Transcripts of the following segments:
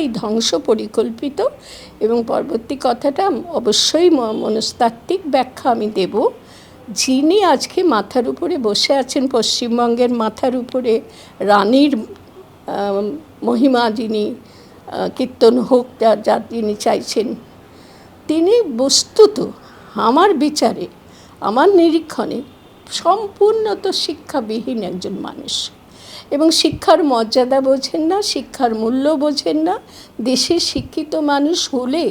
এই ধ্বংস পরিকল্পিত এবং পরবর্তী কথাটা অবশ্যই মনস্তাত্ত্বিক ব্যাখ্যা আমি দেব। যিনি আজকে মাথার উপরে বসে আছেন, পশ্চিমবঙ্গের মাথার উপরে, রানীর মহিমা যিনি কীর্তন হোক, যা যা তিনি চাইছেন, তিনি বস্তুত আমার বিচারে, আমার নিরীক্ষণে সম্পূর্ণত শিক্ষাবিহীন একজন মানুষ। এবং শিক্ষার মর্যাদা বোঝেন না, শিক্ষার মূল্য বোঝেন না। দেশে শিক্ষিত মানুষ হলে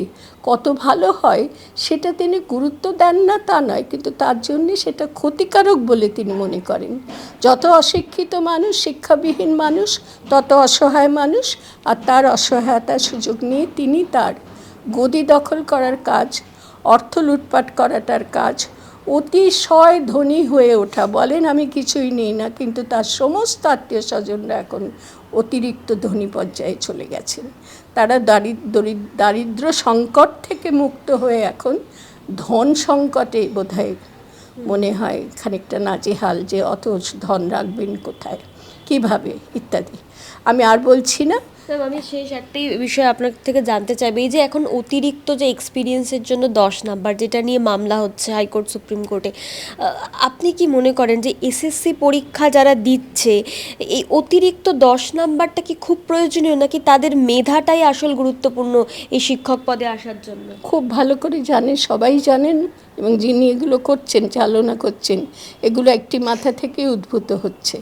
কত ভালো হয় সেটা তিনি গুরুত্ব দেন না, তা নয়। কিন্তু তার জন্যে সেটা ক্ষতিকারক বলে তিনি মনে করেন। যত অশিক্ষিত মানুষ, শিক্ষাবিহীন মানুষ, তত অসহায় মানুষ আর তার অসহায়তার সুযোগ নিয়ে তিনি তার গদি দখল করার কাজ, অর্থ লুটপাট করাটার কাজ অতিশয় ধনী হয়ে ওঠা। বলেন, আমি কিছুই নেই না, কিন্তু তার সমস্ত আত্মীয় স্বজনরা এখন অতিরিক্ত ধনী পর্যায়ে চলে গেছেন। তারা দারিদ্র দারিদ্র সংকট থেকে মুক্ত হয়ে এখন ধন সংকটে বোধহয় মনে হয় খানিকটা নাজেহাল যে অত ধন রাখবেন কোথায়, কীভাবে, ইত্যাদি। আমি আর বলছি না ম্যাম আমি শেষ একটাই বিষয় আপনার থেকে জানতে চাইব। এই যে এখন অতিরিক্ত যে এক্সপিরিয়েন্সের জন্য দশ নাম্বার যেটা নিয়ে মামলা হচ্ছে হাইকোর্ট, সুপ্রিম কোর্টে আপনি কি মনে করেন যে এসএসসি পরীক্ষা যারা দিচ্ছে, এই অতিরিক্ত দশ নাম্বারটা কি খুব প্রয়োজনীয় নাকি তাদের মেধাটাই আসল গুরুত্বপূর্ণ এই শিক্ষক পদে আসার জন্য? খুব ভালো করে জানেন সবাই জানেন এবং যিনি এগুলো করছেন, চালনা করছেন, এগুলো একটি মাথা থেকে উদ্ভূত হচ্ছে।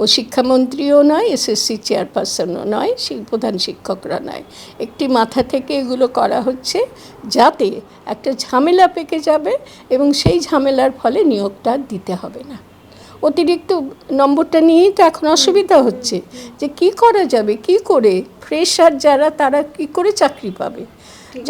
ও শিক্ষামন্ত্রীও নয়, এসএসসি চেয়ারপারসনও নয় প্রধান শিক্ষকরা নয়। একটি মাথা থেকে এগুলো করা হচ্ছে যাতে একটা ঝামেলা পেকে যাবে এবং সেই ঝামেলার ফলে নিয়োগটা দিতে হবে না। অতিরিক্ত নম্বরটা নিয়েই তো এখন অসুবিধা হচ্ছে যে কি করা যাবে, কি করে? ফ্রেশার যারা, তারা কি করে চাকরি পাবে?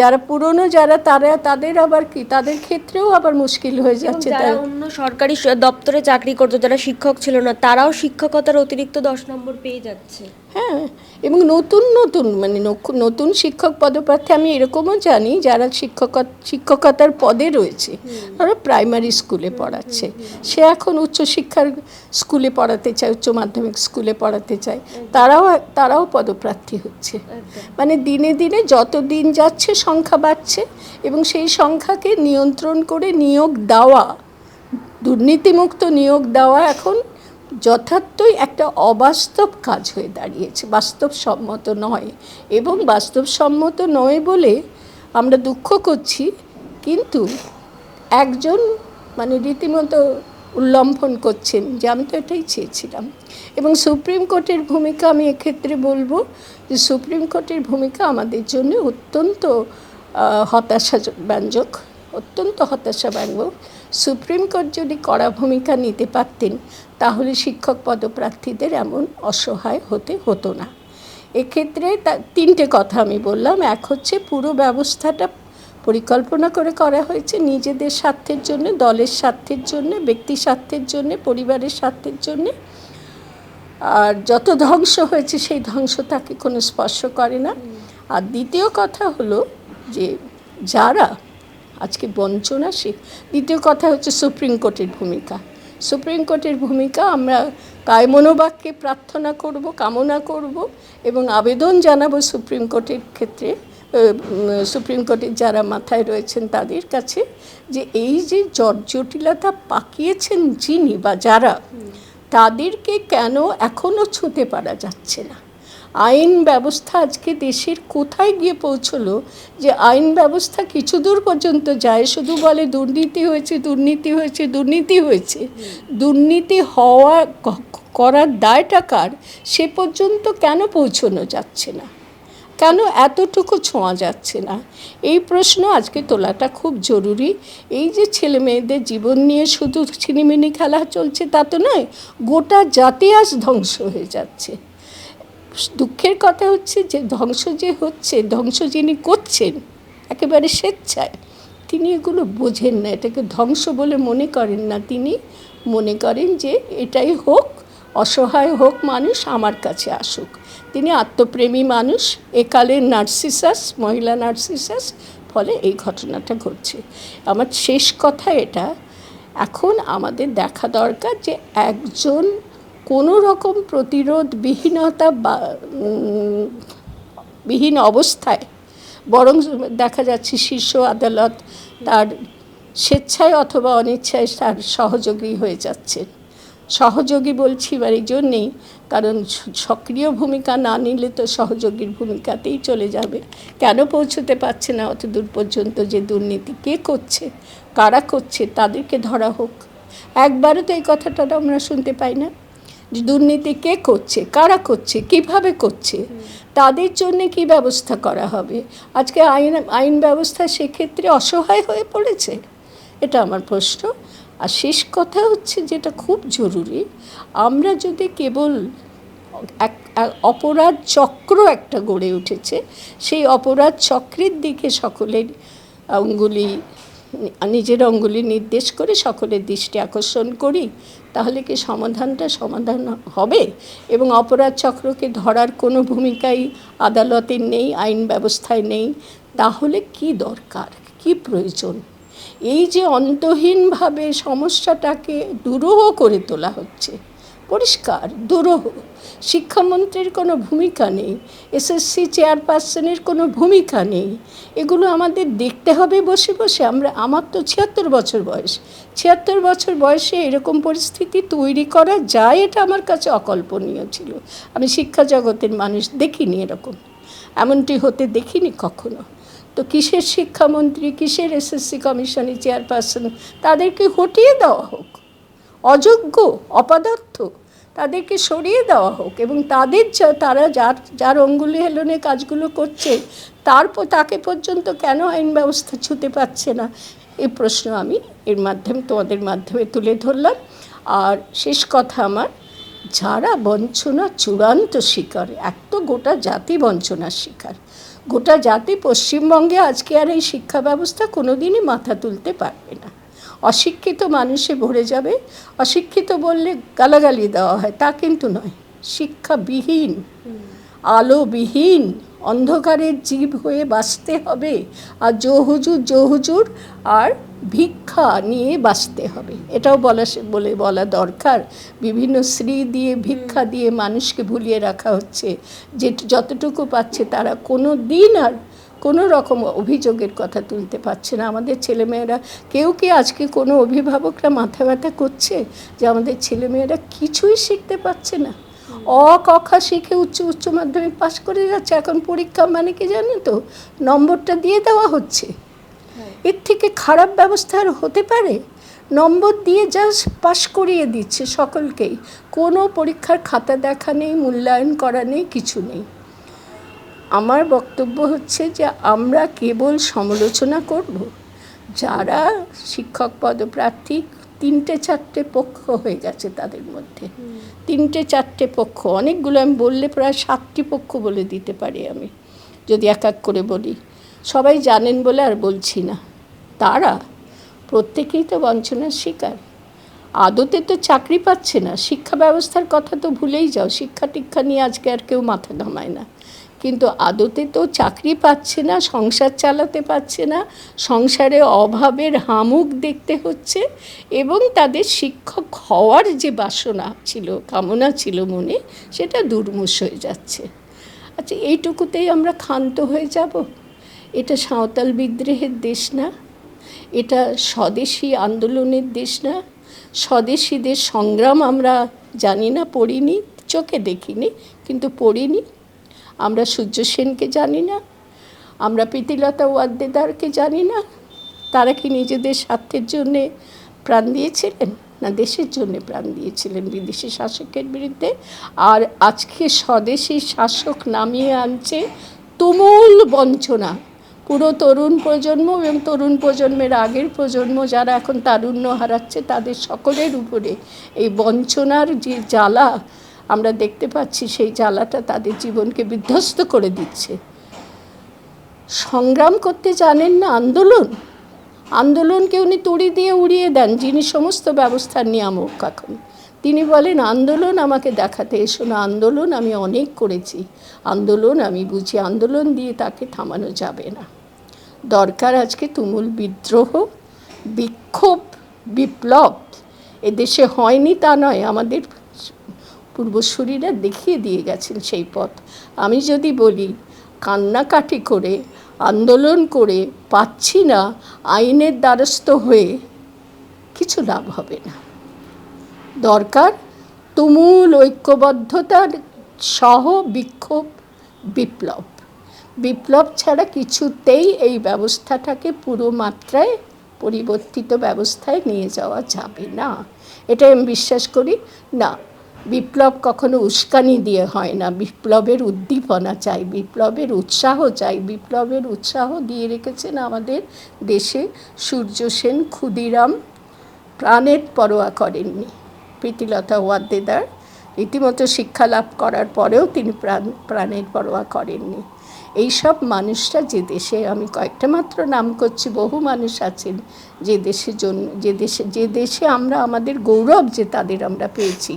যারা পুরনো যারা তারা তাদের আবার কি? তাদের ক্ষেত্রেও আবার মুশকিল হয়ে যাচ্ছে তাই অন্য সরকারি দপ্তরে চাকরি করতো যারা শিক্ষক ছিল না তারাও শিক্ষকতার অতিরিক্ত দশ নম্বর পেয়ে যাচ্ছে। হ্যাঁ এবং নতুন নতুন মানে নতুন শিক্ষক পদপ্রার্থী আমি এরকমও জানি যারা শিক্ষক শিক্ষকতার পদে রয়েছে ধরো প্রাইমারি স্কুলে পড়াচ্ছে। সে এখন উচ্চশিক্ষার স্কুলে পড়াতে চায় উচ্চ মাধ্যমিক স্কুলে পড়াতে চায় তারাও তারাও পদপ্রার্থী হচ্ছে। মানে দিনে দিনে যত দিন যাচ্ছে সংখ্যা বাড়ছে এবং সেই সংখ্যাকে নিয়ন্ত্রণ করে নিয়োগ দেওয়া, দুর্নীতিমুক্ত নিয়োগ দেওয়া এখন যথার্থই একটা অবাস্তব কাজ হয়ে দাঁড়িয়েছে, বাস্তবসম্মত নয়। এবং বাস্তবসম্মত নয় বলে আমরা দুঃখ করছি, কিন্তু একজন মানে রীতিমতো উল্লম্ঘন করছেন যে আমি তো এটাই চেয়েছিলাম। এবং সুপ্রিম কোর্টের ভূমিকা আমি এক্ষেত্রে বলব যে সুপ্রিম কোর্টের ভূমিকা আমাদের জন্য অত্যন্ত আহ, হতাশাব্যঞ্জক অত্যন্ত হতাশাব্যঞ্জক। সুপ্রিম কোর্ট যদি কড়া ভূমিকা নিতে পারতেন তাহলে শিক্ষক পদপ্রার্থীদের এমন অসহায় হতে হতো না। এক্ষেত্রে তিনটে কথা আমি বললাম। এক হচ্ছে পুরো ব্যবস্থাটা পরিকল্পনা করে করা হয়েছে নিজেদের স্বার্থের জন্য, দলের স্বার্থের জন্য, ব্যক্তি স্বার্থের জন্য, পরিবারের স্বার্থের জন্য। আর যত ধ্বংস হয়েছে সেই ধ্বংস তাকে কোনো স্পর্শ করে না। আর দ্বিতীয় কথা হলো যে যারা আজকে বঞ্চনা সে, দ্বিতীয় কথা হচ্ছে সুপ্রিম কোর্টের ভূমিকা। সুপ্রিম কোর্টের ভূমিকা আমরা কায়মনোবাক্যে প্রার্থনা করব, কামনা করব এবং আবেদন জানাব সুপ্রিম কোর্টের ক্ষেত্রে সুপ্রিম কোর্টের যারা মাথায় রয়েছেন তাদের কাছে যে এই যে জটিলতা পাকিয়েছেন যিনি বা যারা, তাদেরকে কেন এখনও ছুঁতে পারা যাচ্ছে না? আইন ব্যবস্থা আজকে দেশের কোথায় গিয়ে পৌঁছলো? যে আইন ব্যবস্থা কিছু দূর পর্যন্ত যায়, শুধু বলে দুর্নীতি হয়েছে দুর্নীতি হয়েছে দুর্নীতি হয়েছে। দুর্নীতি হওয়া করার দায়টা কার? সে পর্যন্ত কেন পৌঁছানো যাচ্ছে না? কেন এতটুকু ছোঁয়া যাচ্ছে না? এই প্রশ্ন আজকে তোলাটা খুব জরুরি। এই যে ছেলে মেয়েদের জীবন নিয়ে শুধু ছিনিমিনি খেলা চলছে তা তো নয়, গোটা জাতি আজ ধ্বংস হয়ে যাচ্ছে। দুঃখের কথা হচ্ছে যে ধ্বংস যে হচ্ছে, ধ্বংস যিনি করছেন, একেবারে স্বেচ্ছায়, তিনি এগুলো বোঝেন না, এটাকে ধ্বংস বলে মনে করেন না তিনি। মনে করেন যে এটাই হোক অসহায় হোক মানুষ আমার কাছে আসুক। তিনি আত্মপ্রেমী মানুষ একালের নার্সিসাস, মহিলা নার্সিসাস, ফলে এই ঘটনাটা ঘটছে। আমার শেষ কথা এটা, এখন আমাদের দেখা দরকার যে একজন কোনো রকম প্রতিরোধবিহীনতা বা বিহীন অবস্থায়, বরং দেখা যাচ্ছে শীর্ষ আদালত তার স্বেচ্ছায় অথবা অনিচ্ছায় তার সহযোগী হয়ে যাচ্ছে সহযোগী বলছি, এবার এই জন্যেই কারণ সক্রিয় ভূমিকা না নিলে তো সহযোগীর ভূমিকাতেই চলে যাবে। কেন পৌঁছতে পারছে না? অত দূর পর্যন্ত যে দুর্নীতি কে করছে, কারা করছে, তাদেরকে ধরা হোক। একবারও তো এই কথাটা আমরা শুনতে পাই না। যে দুর্নীতি কে করছে, কারা করছে, কীভাবে করছে, তাদের জন্য কি ব্যবস্থা করা হবে? আজকে আইন আইন ব্যবস্থা সেক্ষেত্রে অসহায় হয়ে পড়েছে? এটা আমার প্রশ্ন। আর শেষ কথা হচ্ছে যেটা খুব জরুরি, আমরা যদি কেবল এক অপরাধ চক্র একটা গড়ে উঠেছে, সেই অপরাধ চক্রের দিকে সকলের অঙ্গুলি নিজের অঙ্গুলি নির্দেশ করে সকলের দৃষ্টি আকর্ষণ করি, তাহলে কি সমাধানটা সমাধান হবে? এবং অপরাধ চক্রকে ধরার কোনো ভূমিকাই আদালতের নেই, আইন ব্যবস্থায় নেই, তাহলে কি দরকার? কি প্রয়োজন? এই যে অন্তহীনভাবে সমস্যাটাকে দুরূহ করে তোলা হচ্ছে, পরিষ্কার, দুরূহ। শিক্ষামন্ত্রীর কোনো ভূমিকা নেই এসএসসি চেয়ারপারসনের কোনো ভূমিকা নেই। এগুলো আমাদের দেখতে হবে বসে বসে। আমরা, আমার তো ছিয়াত্তর বছর বয়স। ছিয়াত্তর বছর বয়সে এরকম পরিস্থিতি তৈরি করা যায়, এটা আমার কাছে অকল্পনীয় ছিল। আমি শিক্ষা জগতের মানুষ দেখিনি এরকম। এমনটি হতে দেখিনি কখনো। তো কিসের শিক্ষামন্ত্রী, কিসের এসএসসি কমিশনের চেয়ারপারসন তাদেরকে হটিয়ে দেওয়া হোক। অযোগ্য, অপদার্থ, তাদেরকে সরিয়ে দেওয়া হোক এবং তাদের যা- তারা যার যার অঙ্গুলি হেলনে কাজগুলো করছে তারপর তাকে পর্যন্ত কেন আইন ব্যবস্থা ছুতে পারছে না? এই প্রশ্ন আমি এর মাধ্যমে, তোমাদের মাধ্যমে তুলে ধরলাম। আর শেষ কথা আমার, যারা বঞ্চনা চূড়ান্ত শিকার, এক তো গোটা জাতি বঞ্চনার শিকার। গোটা জাতি পশ্চিমবঙ্গে আজকে আর এই শিক্ষা ব্যবস্থা কোনো দিনই মাথা তুলতে পারবে না। অশিক্ষিত মানুষে ভরে যাবে অশিক্ষিত বললে গালাগালি দেওয়া হয় তা কিন্তু নয়। শিক্ষাবিহীন আলোবিহীন অন্ধকারের জীব হয়ে বাঁচতে হবে। আর জো হুজুর জো হুজুর আর ভিক্ষা নিয়ে বাঁচতে হবে। এটাও বলা বলে বলা দরকার। বিভিন্ন শ্রী দিয়ে ভিক্ষা দিয়ে মানুষকে ভুলিয়ে রাখা হচ্ছে। যে যতটুকু পাচ্ছে তারা কোনো দিন আর কোনো রকম অভিযোগের কথা তুলতে পারছে না। আমাদের ছেলেমেয়েরা কেউ কি আজকে কোনো অভিভাবকরা মাথা ব্যথা করছে? যে আমাদের ছেলেমেয়েরা কিছুই শিখতে পারছে না। অ কখা শিখে উচ্চ উচ্চ মাধ্যমিক পাশ করে যাচ্ছে। এখন পরীক্ষা মানে কি জানো তো? নম্বরটা দিয়ে দেওয়া হচ্ছে। এর থেকে খারাপ ব্যবস্থা আর হতে পারে? নম্বর দিয়ে জাস্ট পাশ করিয়ে দিচ্ছে সকলকেই। কোনো পরীক্ষার খাতা দেখা নেই মূল্যায়ন করা নেই কিছু নেই। আমার বক্তব্য হচ্ছে যে আমরা কেবল সমালোচনা করব। যারা শিক্ষক পদপ্রার্থী তিনটে চারটে পক্ষ হয়ে গেছে তাদের মধ্যে। তিনটে চারটে পক্ষ অনেকগুলো আমি বললে প্রায় সাতটি পক্ষ বলে দিতে পারি আমি যদি এক এক করে বলি। সবাই জানেন বলে আর বলছি না। তারা প্রত্যেকেই তো বঞ্চনার শিকার। আদতে তো চাকরি পাচ্ছে না শিক্ষা ব্যবস্থার কথা তো ভুলেই যাও শিক্ষা টিক্ষা নিয়ে আজকে আর কেউ মাথা ঘামায় না। কিন্তু আদতে তো চাকরি পাচ্ছে না, সংসার চালাতে পারছে না, সংসারে অভাবের হামুক দেখতে হচ্ছে এবং তাদের শিক্ষক হওয়ার যে বাসনা ছিল, কামনা ছিল মনে, সেটা দুর্মুষ হয়ে যাচ্ছে। আচ্ছা এইটুকুতেই আমরা ক্ষান্ত হয়ে যাব? এটা সাঁওতাল বিদ্রোহের দেশ না, এটা স্বদেশী আন্দোলনের দেশ না, স্বদেশীদের সংগ্রাম আমরা জানি না, পড়িনি, চোখে দেখিনি, কিন্তু পড়িনি আমরা সূর্য সেনকে জানি না, আমরা প্রীতিলতা ওয়াদ্দেদারকে জানি না, তারা কি নিজেদের স্বার্থের জন্যে প্রাণ দিয়েছিলেন না দেশের জন্য প্রাণ দিয়েছিলেন বিদেশি শাসকের বিরুদ্ধে? আর আজকে স্বদেশি শাসক নামিয়ে আনছে তুমুল বঞ্চনা। পুরো তরুণ প্রজন্ম এবং তরুণ প্রজন্মের আগের প্রজন্ম যারা এখন তারুণ্য হারাচ্ছে, তাদের সকলের উপরে এই বঞ্চনার যে জ্বালা আমরা দেখতে পাচ্ছি সেই জ্বালাটা তাদের জীবনকে বিধ্বস্ত করে দিচ্ছে। সংগ্রাম করতে জানেন না আন্দোলন? আন্দোলনকে উনি তুড়ি দিয়ে উড়িয়ে দেন, যিনি সমস্ত ব্যবস্থার নিয়ামক এখন। তিনি বলেন, আন্দোলন আমাকে দেখাতে এসো না, আন্দোলন আমি অনেক করেছি। আন্দোলন আমি বুঝি, আন্দোলন দিয়ে তাকে থামানো যাবে না। দরকার আজকে তুমুল বিদ্রোহ, বিক্ষোভ, বিপ্লব। এদেশে হয়নি তা নয়, আমাদের পূর্বসূরীরা দেখিয়ে দিয়ে গেছেন সেই পথ। আমি যদি বলি, কান্নাকাটি করে, আন্দোলন করে পাচ্ছি না, আইনের দ্বারস্থ হয়ে কিছু লাভ হবে না। দরকার তুমুল ঐক্যবদ্ধতার সহ বিক্ষোভ, বিপ্লব। বিপ্লব ছাড়া কিছুতেই এই ব্যবস্থাটাকে পুরো মাত্রায় পরিবর্তিত ব্যবস্থায় নিয়ে যাওয়া যাবে না। এটা আমি বিশ্বাস করি, না। বিপ্লব কখনো উস্কানি দিয়ে হয় না। বিপ্লবের উদ্দীপনা চাই, বিপ্লবের উৎসাহ চাই, বিপ্লবের উৎসাহ দিয়ে রেখেছেন আমাদের দেশে সূর্য সেন ক্ষুদিরাম। প্রাণের পরোয়া করেননি প্রীতিলতা ওয়াদ্দেদার। রীতিমতো শিক্ষা লাভ করার পরেও তিনি প্রাণ, প্রাণের পরোয়া করেননি। এই সব মানুষরা যে দেশে, আমি কয়েকটা মাত্র নাম করছি, বহু মানুষ আছেন যে দেশে জন্য যে দেশে যে দেশে আমরা, আমাদের গৌরব যে তাদের আমরা পেয়েছি।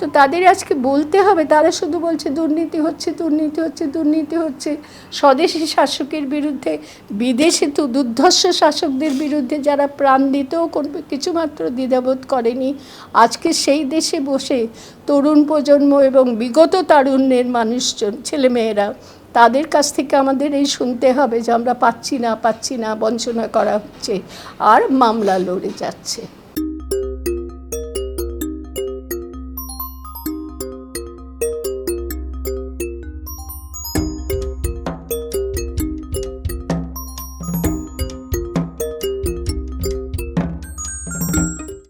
তো তাদের আজকে বলতে হবে, তারা শুধু বলছে দুর্নীতি হচ্ছে দুর্নীতি হচ্ছে দুর্নীতি হচ্ছে। স্বদেশি শাসকের বিরুদ্ধে, বিদেশে তো, দুর্ধর্ষ শাসকদের বিরুদ্ধে যারা প্রাণ দিতেও কোনো কিছুমাত্র দ্বিধাবোধ করেনি, আজকে সেই দেশে বসে তরুণ প্রজন্ম এবং বিগত তারুণ্যের মানুষজন, ছেলেমেয়েরা, তাদের কাছ থেকে আমাদের এই শুনতে হবে যে আমরা পাচ্ছি না পাচ্ছি না বঞ্চনা করা হচ্ছে, আর মামলা লড়ে যাচ্ছে।